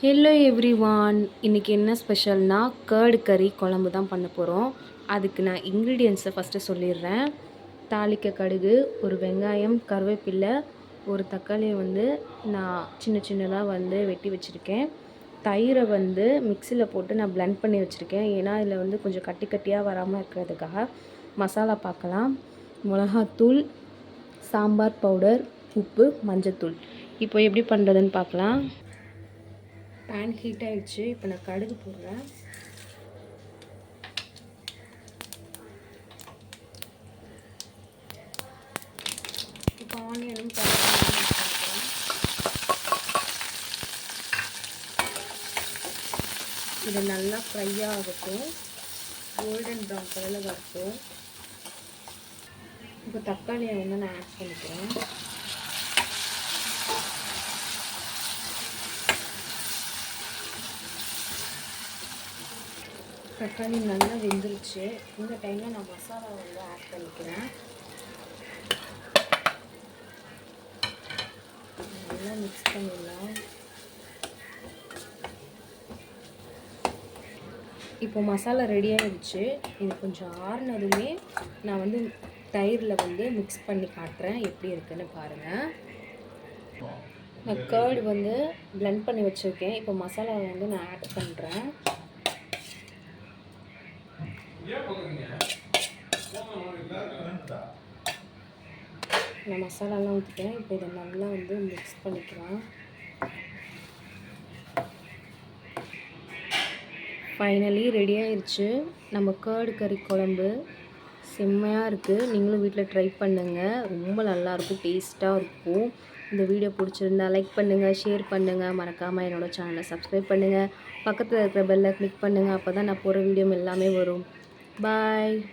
Hello every one இன்றைக்கி என்ன ஸ்பெஷல்னா curd கறி குழம்பு தான் பண்ண போகிறோம் அதுக்கு நான் இன்க்ரீடியன்ஸை ஃபஸ்ட்டு சொல்லிடுறேன். தாளிக்க கடுகு ஒரு வெங்காயம் கருவேப்பில்லை ஒரு தக்காளியை வந்து நான் சின்ன சின்னதாக வந்து வெட்டி வச்சுருக்கேன். தயிரை வந்து மிக்சியில் போட்டு நான் பிளெண்ட் பண்ணி வச்சுருக்கேன். ஏன்னா இதில் வந்து கொஞ்சம் கட்டி கட்டியாக வராமல் இருக்கிறதுக்காக மசாலா பார்க்கலாம். மிளகாத்தூள் சாம்பார் பவுடர் உப்பு மஞ்சத்தூள். இப்போ எப்படி பண்ணுறதுன்னு பார்க்கலாம். பேன் ஹீட் ஆகிடுச்சு இப்போ நான் கடுகு போடுறேன். இப்போ ஆனியனும் இது நல்லா ஃப்ரையாக ஆகட்டும் கோல்டன் ப்ரௌன் கலரில் வரட்டும் இப்போ தக்காளியை வந்து நான் ஆட் பண்ணிக்கிறேன். தக்காளி நல்லா வெந்துருச்சு. இந்த டைமில் நான் மசாலா வந்து ஆட் பண்ணிக்கிறேன். நல்லா மிக்ஸ் பண்ணிடலாம். இப்போ மசாலா ரெடி ஆகிடுச்சு இது கொஞ்சம் ஆறுனதுமே நான் வந்து தயிரில் வந்து மிக்ஸ் பண்ணி காட்டுறேன். எப்படி இருக்குன்னு பாருங்கள் நான் கேர்டு வந்து பிளெண்ட் பண்ணி வச்சுருக்கேன். இப்போ மசாலாவை வந்து நான் ஆட் பண்ணுறேன் நான் மசாலாலாம் ஊற்றிட்டேன் இப்போ இதை நல்லா வந்து மிக்ஸ் பண்ணிக்கலாம். ஃபைனலி ரெடி ஆயிடுச்சு நம்ம கேர்டு கறி குழம்பு செம்மையாக இருக்குது நீங்களும் வீட்டில் ட்ரை பண்ணுங்கள் ரொம்ப நல்லாயிருக்கும் டேஸ்ட்டாக இருக்கும். இந்த வீடியோ பிடிச்சிருந்தா லைக் பண்ணுங்கள் ஷேர் பண்ணுங்கள் மறக்காமல் என்னோடய சேனலை சப்ஸ்கிரைப் பண்ணுங்கள் பக்கத்தில் இருக்கிற பெல்லை கிளிக் பண்ணுங்கள் அப்போ தான் நான் போகிற வீடியோ எல்லாமே வரும். Bye.